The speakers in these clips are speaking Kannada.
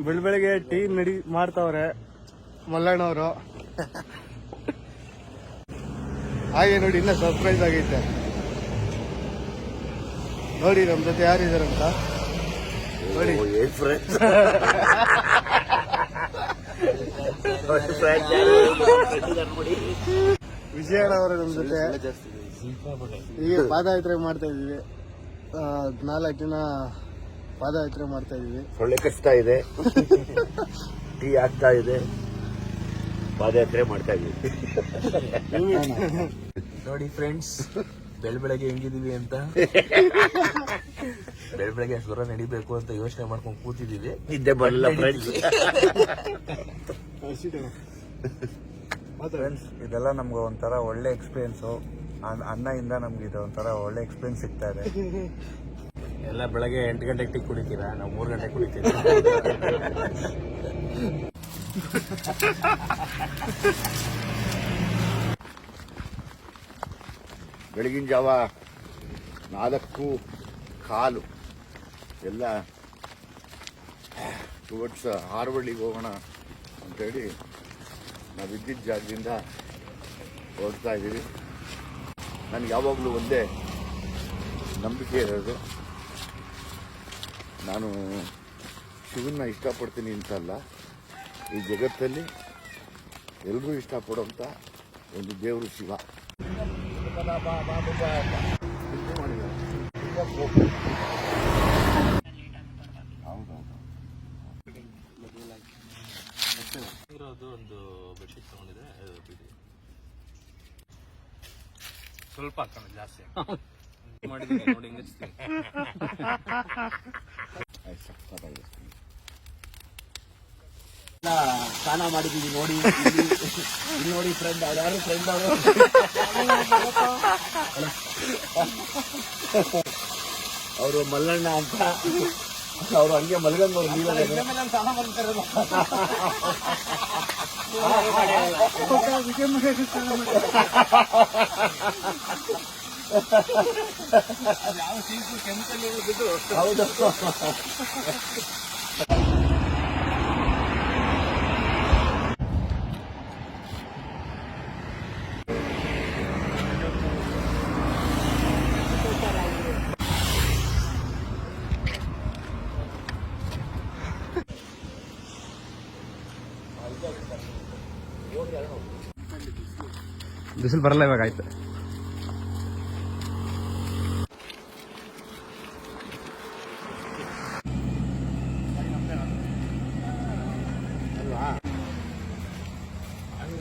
ಬೆಳ್ ಬೆಳಗ್ಗೆ ಟೀ ನಡಿ ಮಾಡ್ತಾವ್ರೆ ಮಲ್ಲಣ್ಣವರು. ಹಾಗೆ ನೋಡಿ ಇನ್ನ ಸರ್ಪ್ರೈಸ್ ಆಗೈತೆ. ನೋಡಿ ನಮ್ ಜೊತೆ ಯಾರಿದಾರಂತ ನೋಡಿ. ವಿಜಯಣ್ಣ ಅವರು ನಮ್ ಜೊತೆ. ಈಗ ಪಾದಯಾತ್ರೆ ಮಾಡ್ತಾ ಇದೀವಿ ಆ, ನಾಲ್ಕು ದಿನ ಪಾದಯಾತ್ರೆ ಮಾಡ್ತಾ ಇದೀವಿ ಸೊಳ್ಳೆ ಕಷ್ಟ ಇದೆ. ಟೀ ಆಗ್ತಾ ಇದೆ. ಪಾದಯಾತ್ರೆ ಮಾಡ್ತಾ ಇದೀವಿ ನೋಡಿ ಫ್ರೆಂಡ್ಸ್ ಬೆಳ್ ಬೆಳಗ್ಗೆ ಹೆಂಗಿದೀವಿ ಅಂತ? ಬೆಳ್ ಬೆಳಗ್ಗೆ ಸುರ ನಡಿಬೇಕು ಅಂತ ಯೋಚನೆ ಮಾಡ್ಕೊಂಡು ಕೂತಿದೀವಿ ನಿದ್ದೆ ಬರಲ್ಲ ಫ್ರೆಂಡ್ಸ್ ಫ್ರೆಂಡ್ಸ್ ಇದೆಲ್ಲ ನಮ್ಗೆ ಒಂಥರ ಒಳ್ಳೆ ಎಕ್ಸ್ಪೀರಿಯನ್ಸು ಇಂದ ನಮ್ಗೆ ಇದು ಒಂಥರ ಒಳ್ಳೆ ಎಕ್ಸ್ಪೀರಿಯನ್ಸ್ ಸಿಗ್ತಾ ಇದೆ. ಎಲ್ಲ ಬೆಳಗ್ಗೆ ಎಂಟು ಗಂಟೆಗೆ ಟೀ ಕುಡಿತೀರಾ? ನಾವು ಮೂರು ಗಂಟೆಗೆ ಕುಡಿತೀವಿ. ಬೆಳಗಿನ ಜಾವ ನಾಲ್ಕು ಕಾಲು. ಎಲ್ಲ ಟುವರ್ಡ್ಸ್ ಹಾರ್ವಳ್ಳಿಗೆ ಹೋಗೋಣ ಅಂತೇಳಿ ನಾವು ಇದ್ದಿದ್ದ ಜಾಗದಿಂದ ಹೊರಡ್ತಾ ಇದ್ದೀವಿ ನನಗೆ ಯಾವಾಗಲೂ ಒಂದೇ ನಂಬಿಕೆ ಇರೋದು. ನಾನು ಶಿವನ್ನ ಇಷ್ಟಪಡ್ತೀನಿ ಅಂತಲ್ಲ, ಈ ಜಗತ್ತಲ್ಲಿ ಎಲ್ಲರೂ ಇಷ್ಟಪಡೋಂಥ ಒಂದು ದೇವರು ಶಿವ ಒಂದು ಬೆಡ್ಶೀಟ್. ಸ್ವಲ್ಪ ಜಾಸ್ತಿ ಸ್ನಾನ ಮಾಡಿದೀವಿ ನೋಡಿ ಇಲ್ಲಿ ನೋಡಿ ಫ್ರೆಂಡ್ ಯಾರು ಫ್ರೆಂಡ್ ಅವರು? ಅವರು ಮಲ್ಲಣ್ಣ ಅಂತ. ಅವರು ಹಂಗೆ ಮಲ್ಗಂದವ್ರು ನೀವೇ ಹೌದು ಬಿಸಿಲು ಬರಲ್ಲ ಇವಾಗ ಆಯ್ತು.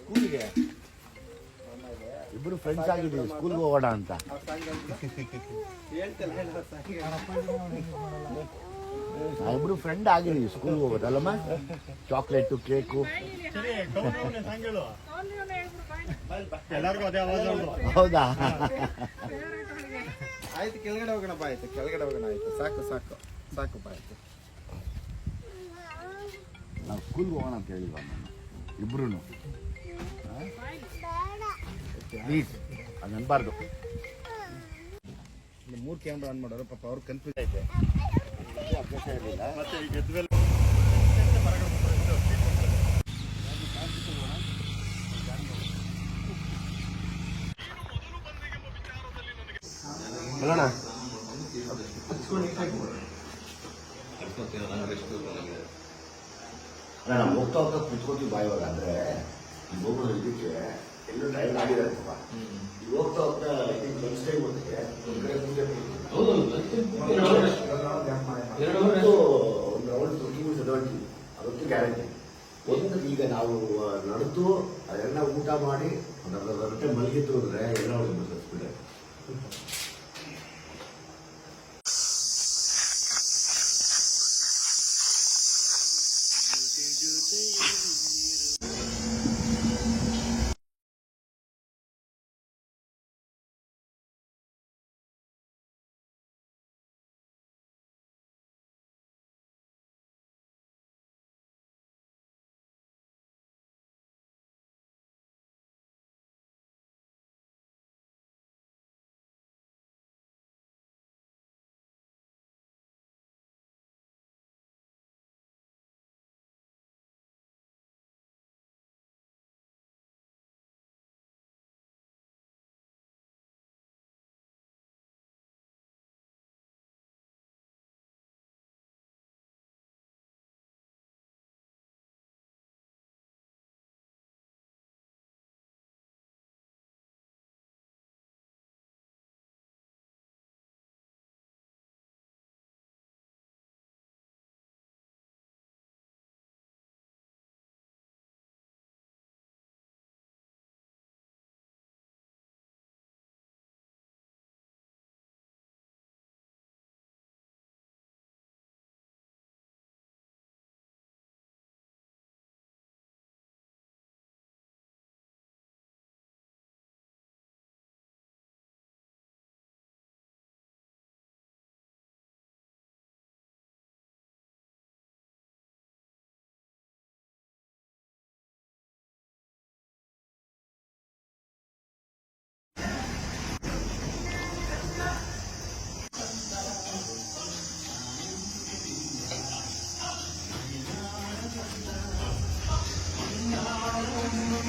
ಸ್ಕೂಲಿಗೆ? ಇಬ್ರು ಫ್ರೆಂಡ್ಸ್ ಆಗಿದ್ದೀವಿ ಸ್ಕೂಲ್ಗೆ ಹೋಗೋಣ ಅಂತ. ಇಬ್ರು ಫ್ರೆಂಡ್ ಆಗಿದ್ದೀವಿ ಸ್ಕೂಲ್ಗೆ ಹೋಗೋದಲ್ಲಮ್ಮ? Chocolate cake. ಹೌದಾ? ಆಯ್ತು ಕೆಳಗಡೆ ಹೋಗೋಣಪ್ಪ ಆಯ್ತು. ಕೆಳಗಡೆ ಹೋಗೋಣ ಆಯ್ತು. ಸಾಕು ಸಾಕು. ಸಾಕಪ್ಪ ಆಯ್ತು. ನಾವು ಸ್ಕೂಲ್ಗೆ ಹೋಗೋಣ ಅಂತ ಹೇಳಿಲ್ವ ನಾನು ಇಬ್ರು ಪ್ಲೀಸ್ ಅದು ಅನ್ಬಾರ್ದು. ಮೂರು ಕ್ಯಾಮ್ರಾ ಆನ್ ಮಾಡೋರು ಪಾಪ ಅವ್ರು ಕನ್ಫ್ಯೂಸ್ ಐತೆ ಅಭ್ಯಾಸ ಇರಲಿಲ್ಲ ಅಲ್ಲ ನಾವು ಹೋಗ್ತಾ ಹೋಗ್ತಾ ಕುತ್ಕೋತೀವಿ ಬಾ ಇವಾಗ ಅಂದ್ರೆ ಈಗ ಹೋಗೋದು ಇದಕ್ಕೆ ಎಲ್ಲ ಟೈಮ್ ಆಗಿದ್ದಾರೆ ಪಾಪ ಈಗ ಹೋಗ್ತಾ ಹೋಗ್ತಾ ಲಂಚ್ ಟೈಮ್ ಹೊತ್ತಿಗೆ ಒಂದ್ ಕಡೆ ಪೂಜೆ ಒಂದು ರೌಂಡ್ ತುರ್ಕಿಂಗ್ ಸದೊಳ್ತೀವಿ ಅದೊಂದು ಗ್ಯಾರಂಟಿ ಒಂದು ಈಗ ನಾವು ನಡೆದು ಅದೆಲ್ಲ ಊಟ ಮಾಡಿ ಒಂದು ಅರ್ಧ ಗಂಟೆ ಮಲಗಿತ್ತು ಅಂದ್ರೆ ಎಲ್ಲ ಹೋಗಿ ಬಿಡ್ರೆ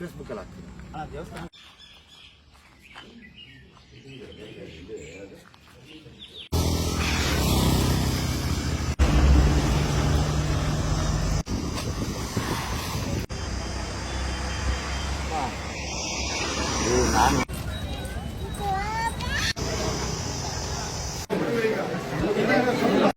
ಫೇಸ್ಬುಕ್ಕಲ್ಲಿ ಹಾಕ್ತೀನಿ